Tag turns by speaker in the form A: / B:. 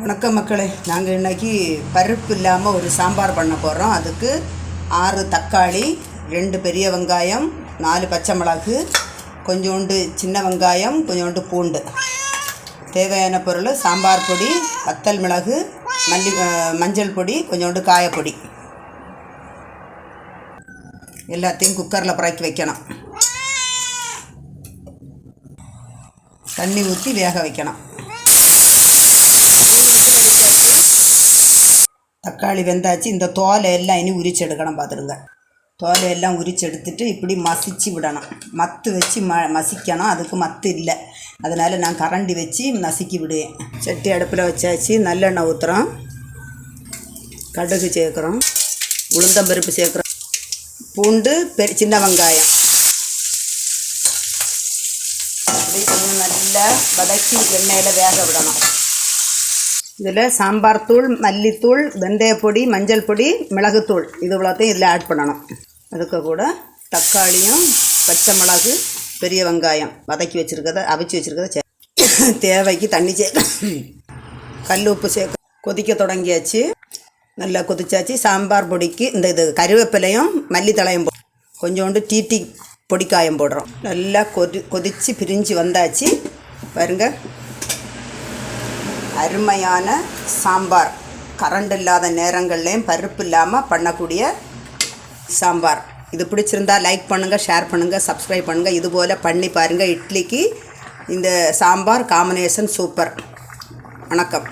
A: வணக்கம் மக்களே. நாங்கள் இன்னைக்கு பருப்பு இல்லாமல் ஒரு சாம்பார் பண்ண போகிறோம் அதுக்கு ஆறு தக்காளி ரெண்டு பெரிய வெங்காயம் நாலு பச்சை மிளகு கொஞ்சோண்டு சின்ன வெங்காயம் கொஞ்சோண்டு பூண்டு. தேவையான பொருள் சாம்பார் பொடி வத்தல் மிளகு மல்லி மஞ்சள் பொடி கொஞ்சோண்டு காயப்பொடி எல்லாத்தையும் குக்கரில் புறக்கி வைக்கணும். தண்ணி ஊற்றி வேக வைக்கணும். தக்காளி வெந்தாச்சு இந்த தோலை எல்லாம் இனி உரிச்செடுக்கணும் பார்த்துடுங்க தோலை எல்லாம் உரிச்செடுத்துட்டு இப்படி மசிச்சு விடணும். மத்து வச்சு ம மசிக்கணும். அதுக்கு மத்து இல்லை. அதனால் நான் கரண்டி வச்சு நசுக்கி விடுவேன். சட்டி அடுப்பில் வச்சாச்சு நல்லெண்ணெய் ஊற்றுறோம் கடுகு சேர்க்குறோம். உளுந்தம்பருப்பு சேர்க்குறோம். பூண்டு பெரு சின்ன வெங்காயம். நல்லா வதக்கி எண்ணெயில் வேக விடணும். இதில் சாம்பார் தூள் மல்லித்தூள் வெந்தயப்பொடி மஞ்சள் பொடி மிளகுத்தூள் இது இவ்வளோத்தையும் இதில் ஆட் பண்ணணும். அதுக்கு கூட தக்காளியும் பச்சை மிளகு பெரிய வெங்காயம் வதக்கி வச்சுருக்கத அவிச்சு வச்சுருக்கத சே தேவைக்கு தண்ணி சே கல் உப்பு சேர்க்க கொதிக்க தொடங்கியாச்சு. நல்லா கொதிச்சாச்சு. சாம்பார் பொடிக்கு இந்த இது கருவேப்பிலையும் மல்லித்தழையும் போ கொஞ்சோண்டு டீட்டி பொடிக்காயம் போடுறோம். நல்லா கொதி கொதித்து பிரிஞ்சு வந்தாச்சு. பாருங்கள் அருமையான சாம்பார். கரண்ட் இல்லாத நேரங்கள்லேயும் பருப்பு இல்லாமல் பண்ணக்கூடிய சாம்பார். இது பிடிச்சிருந்தா லைக் பண்ணுங்கள் ஷேர் பண்ணுங்கள் சப்ஸ்கிரைப் பண்ணுங்கள் இதுபோல் பண்ணி பாருங்கள் இட்லிக்கு இந்த சாம்பார் காம்பினேஷன் சூப்பர் வணக்கம்.